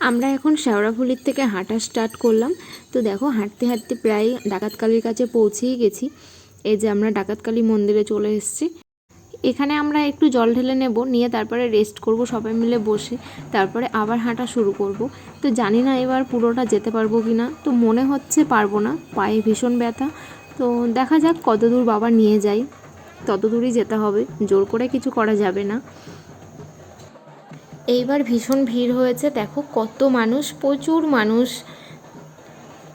আমরা এখন শেওড়াফুলির থেকে হাঁটা স্টার্ট করলাম। তো দেখো, হাঁটতে হাঁটতে প্রায় ডাকাতকালির কাছে পৌঁছেই গেছি। এই যে আমরা ডাকাতকালী মন্দিরে চলে এসেছি। এখানে আমরা একটু জল ঢেলে নেব, নিয়ে তারপরে রেস্ট করব সবাই মিলে বসে। তারপরে আবার হাঁটা শুরু করব। তো জানি না এবার পুরোটা যেতে পারব কি না তো মনে হচ্ছে পারব না, পায়ে ভীষণ ব্যথা। তো দেখা যাক কত দূর বাবা নিয়ে যাই তত দূরই যেতে হবে, জোর করে কিছু করা যাবে না। এইবার ভীষণ ভিড় হয়েছে। দেখো কত মানুষ, প্রচুর মানুষ।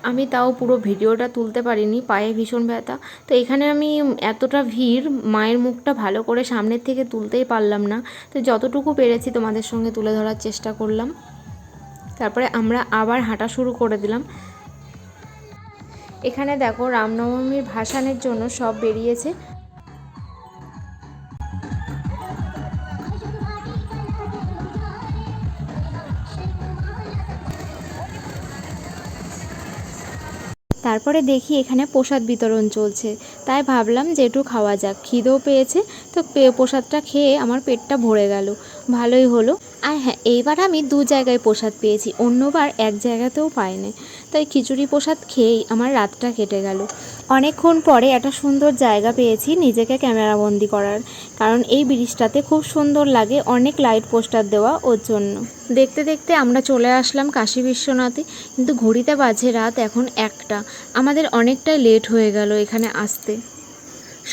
আমি তাও পুরো ভিডিওটা তুলতে পারিনি, পায়ে ভীষণ ব্যথা। তো এখানে আমি এতটা ভিড়, মায়ের মুখটা ভালো করে সামনের থেকে তুলতেই পারলাম না। তো যতটুকু পেরেছি তোমাদের সঙ্গে তুলে ধরার চেষ্টা করলাম। তারপরে আমরা আবার হাঁটা শুরু করে দিলাম। এখানে দেখো রামনবমীর ভাসানের জন্য সব বেরিয়েছে। তারপরে দেখি এখানে প্রসাদ বিতরণ চলছে। তাই ভাবলাম যে একটু খাওয়া যাক। খিদেও পেয়েছে, তো প্রসাদটা খেয়ে আমার পেটটা ভরে গেল। ভালোই হলো। আর হ্যাঁ এইবার আমি দু জায়গায় প্রসাদ পেয়েছি, অন্যবার এক জায়গাতেও পাইনি। তাই খিচুড়ি প্রসাদ খেয়েই আমার রাতটা কেটে গেল। অনেকক্ষণ পরে একটা সুন্দর জায়গা পেয়েছি নিজেকে ক্যামেরাবন্দি করার, কারণ এই ব্রিজটাতে খুব সুন্দর লাগে অনেক লাইট পোস্টার দেওয়া ওর জন্য। দেখতে দেখতে আমরা চলে আসলাম কাশী বিশ্বনাথে, কিন্তু ঘড়িতে বাজে রাত এখন একটা। আমাদের অনেকটাই লেট হয়ে গেল এখানে আসতে।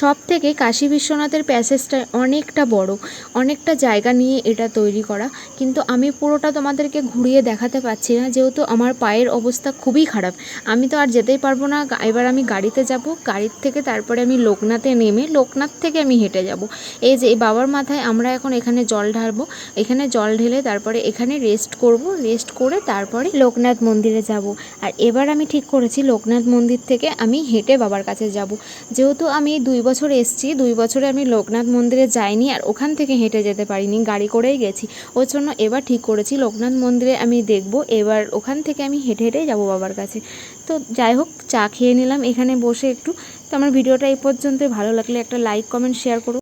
সব থেকে কাশী বিশ্বনাথের প্যাসেজটা অনেকটা বড়, অনেকটা জায়গা নিয়ে এটা তৈরি করা। কিন্তু আমি পুরোটা তোমাদেরকে ঘুরিয়ে দেখাতে পারছি না, যেহেতু আমার পায়ের অবস্থা খুবই খারাপ। আমি তো আর যেতেই পারব না, এবার আমি গাড়িতে যাব, গাড়ির থেকে তারপরে আমি লোকনাথে নেমে লোকনাথ থেকে আমি হেঁটে যাব। এই যে বাবার মাথায় আমরা এখন এখানে জল ঢালবো, এখানে জল ঢেলে তারপরে এখানে রেস্ট করব রেস্ট করে তারপরে লোকনাথ মন্দিরে যাব। আর এবার আমি ঠিক করেছি, লোকনাথ মন্দির থেকে আমি হেঁটে বাবার কাছে যাব। যেহেতু আমি দুই বছর এসেছি, দুই বছরে আমি লোকনাথ মন্দিরে যাইনি আর ওখান থেকে হেঁটে যেতে পারিনি, গাড়ি করেই গেছি। ওর জন্য এবার ঠিক করেছি, লোকনাথ মন্দিরে আমি দেখব, এবার ওখান থেকে আমি হেঁটে হেঁটেই যাব বাবার কাছে। তো যাই হোক, চা খেয়ে নিলাম এখানে বসে একটু। তো আমার ভিডিওটা এই পর্যন্ত ভালো লাগলে একটা লাইক কমেন্ট শেয়ার করো